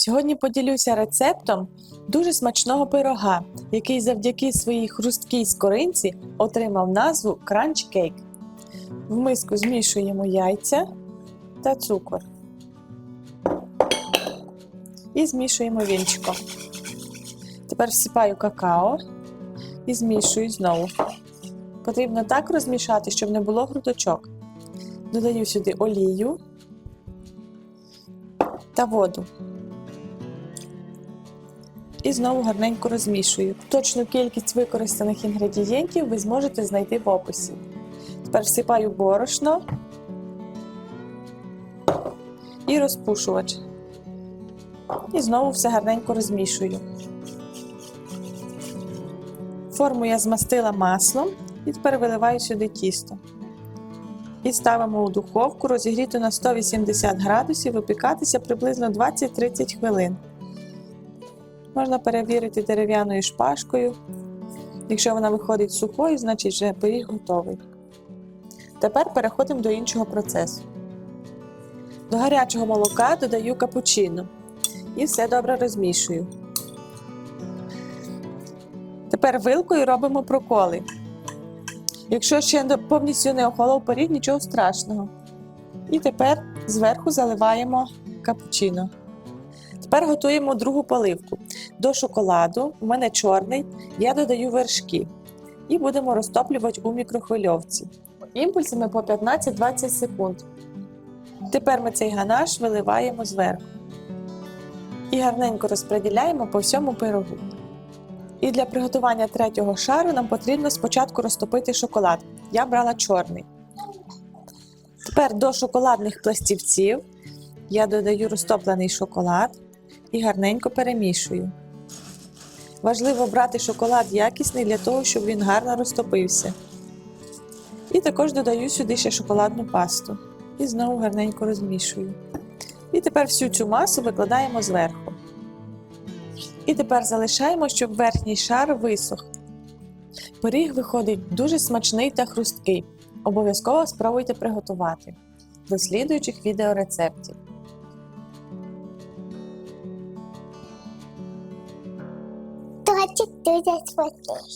Сьогодні поділюся рецептом дуже смачного пирога, який завдяки своїй хрусткій скоринці отримав назву Crunch Cake. В миску змішуємо яйця та цукор. І змішуємо вінчиком. Тепер всипаю какао і змішую знову. Потрібно так розмішати, щоб не було грудочок. Додаю сюди олію та воду. І знову гарненько розмішую. Точну кількість використаних інгредієнтів ви зможете знайти в описі. Тепер всипаю борошно і розпушувач. І знову все гарненько розмішую. Форму я змастила маслом і тепер виливаю сюди тісто. І ставимо у духовку розігріту на 180 градусів випікатися приблизно 20-30 хвилин. Можна перевірити дерев'яною шпажкою. Якщо вона виходить сухою, значить вже пиріг готовий. Тепер переходимо до іншого процесу. До гарячого молока додаю капучино і все добре розмішую. Тепер вилкою робимо проколи. Якщо ще повністю не охолов пиріг, нічого страшного. І тепер зверху заливаємо капучино. Тепер готуємо другу поливку. До шоколаду, у мене чорний, я додаю вершки і будемо розтоплювати у мікрохвильовці. Імпульсами по 15-20 секунд. Тепер ми цей ганаш виливаємо зверху і гарненько розподіляємо по всьому пирогу. І для приготування третього шару нам потрібно спочатку розтопити шоколад. Я брала чорний. Тепер до шоколадних пластівців я додаю розтоплений шоколад і гарненько перемішую. Важливо брати шоколад якісний для того, щоб він гарно розтопився. І також додаю сюди ще шоколадну пасту. І знову гарненько розмішую. І тепер всю цю масу викладаємо зверху. І тепер залишаємо, щоб верхній шар висох. Пиріг виходить дуже смачний та хрусткий. Обов'язково спробуйте приготувати. До слідуючих відеорецептів. Точек дуже смачний.